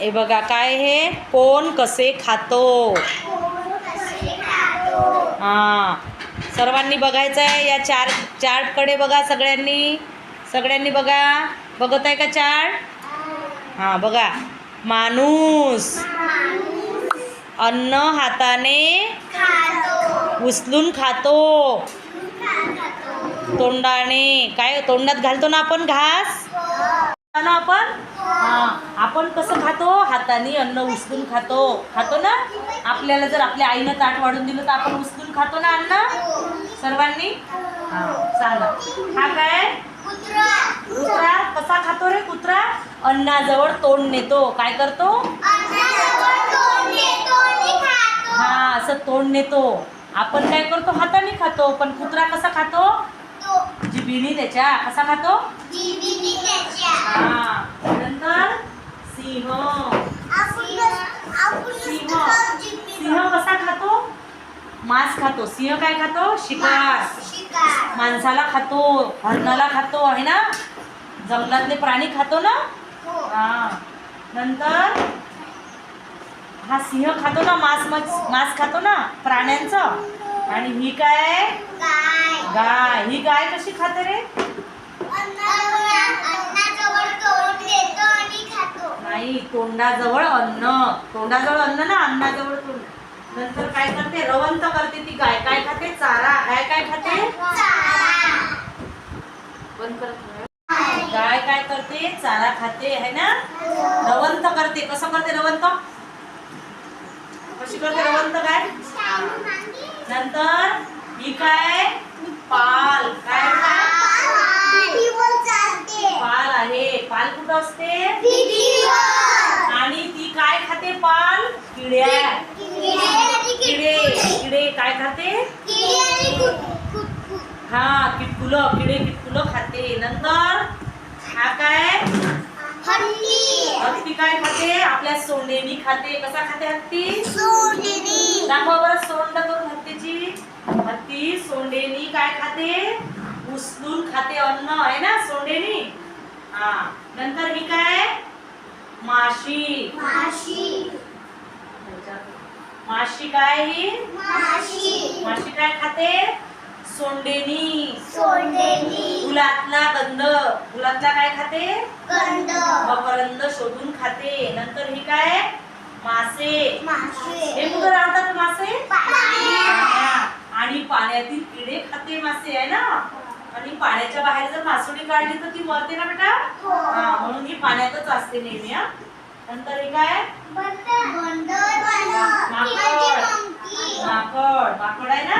हे बघा काय हे? कोण कसे खातो? हां. सर्वांनी बघायचं आहे या चार चार्टकडे बघा सगळ्यांनी. सगळ्यांनी बघा. बघत आहे का चार्ट? हां बघा. माणूस. अन्न हाताने उचलून खातो. तोंडाने. काय तोंडात घालतो ना आपण घास? ना आपण? हां. आपण कसं खातो? हाताने अन्न उचलून खातो. खातो ना? आपल्याला जर आपल्या आईनं ताट वाढून दिलं तर आपण उचलून खातो ना अन्न? सर्वांनी? हां सांगा. हा काय? कुत्रा. कसा खातो रे कुत्रा? अन्नाजवळ तोंड नेतो. काय करतो? हा असं तोंड नेतो. आपण काय करतो? हाताने खातो. पण कुत्रा कसा खातो? जिबीनी त्याच्या. कसा खातो? सिंह. सिंह. कसा खातो? मांस खातो. सिंह काय खातो? शिकार. माणसाला खातो. हरणाला खातो. आहे ना? जंगलातले प्राणी खातो ना? हा. नंतर हा सिंह खातो ना? मांस मच- मांस खातो ना? प्राण्यांचं. आणि ही काय? आहे? गाय. ही गाय कशी खाते रे? तोंडाजवळ अन्न. तोंडाजवळ अन्न ना अन्नाजवळ तोंड. नंतर काय करते? रवंत करते ती गाय. काय खाते? चारा. गाय काय खाते? बंद करत गाय काय करते? चारा खाते आहे ना? रवंत करते. कसं करते रवंत? कशी करते रवंत गाय? नंतर ही काय? पाल. काय पाल? आहे. पाल कुठं असते? आणि ती काय खाते पाल? किड्या किडे. किडे. काय खाते? हा किटकुलं. किडे किटकुलं खाते. नंतर हा काय? हत्ती. काय खाते? आपल्या सोंडेनी खाते. कसा खाते हत्ती? दाखवा बरं सोंड करून हत्तीची. हत्ती सोंडेनी काय खाते? उचलून खाते अन्न. आहे ना सोंडेनी? हा. नंतर ही काय? माशी. माशी. काय ही? माशी. काय खाते? सोंडेनी. फुलातला गंध. फुलातला काय खाते? मकरंद शोधून खाते. नंतर ही काय? मासे. हे कुठं राहतात मासे? हा. आणि पाण्यातील किडे खाते मासे आहे ना? पाण्याच्या बाहेर जर मासोळी काढली तर ती मरते ना बेटा? हा. म्हणून ही पाण्यातच असते नेहमी हा. नंतर हे काय? माकड. माकड. आहे ना?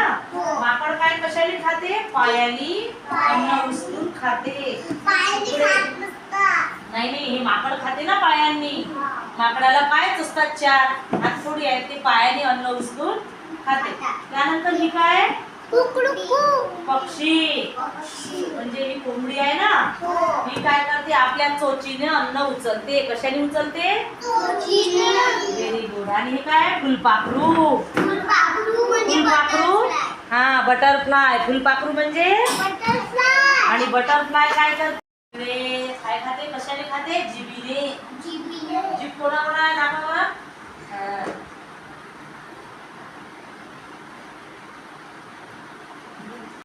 माकड काय कशाने खाते? पायानी अन्न उचलून खाते. नाही नाही हे माकड खाते ना पायांनी. माकडाला पायच असतात चार. हात थोडी आहे ते पायाने अन्न उचलून खाते. त्यानंतर ही काय? पक्षी. म्हणजे ही कोंबडी आहे ना ही. काय करते आपल्या चोचीने अन्न उचलते. कशाने उचलते? व्हेरी गुड आणि हे काय? फुलपाखरू. फुलपाखरू हा बटरफ्लाय फुलपाखरू म्हणजे? आणि बटरफ्लाय काय करते? काय खाते? कशाने खाते? जिबीने. जीभ कोणा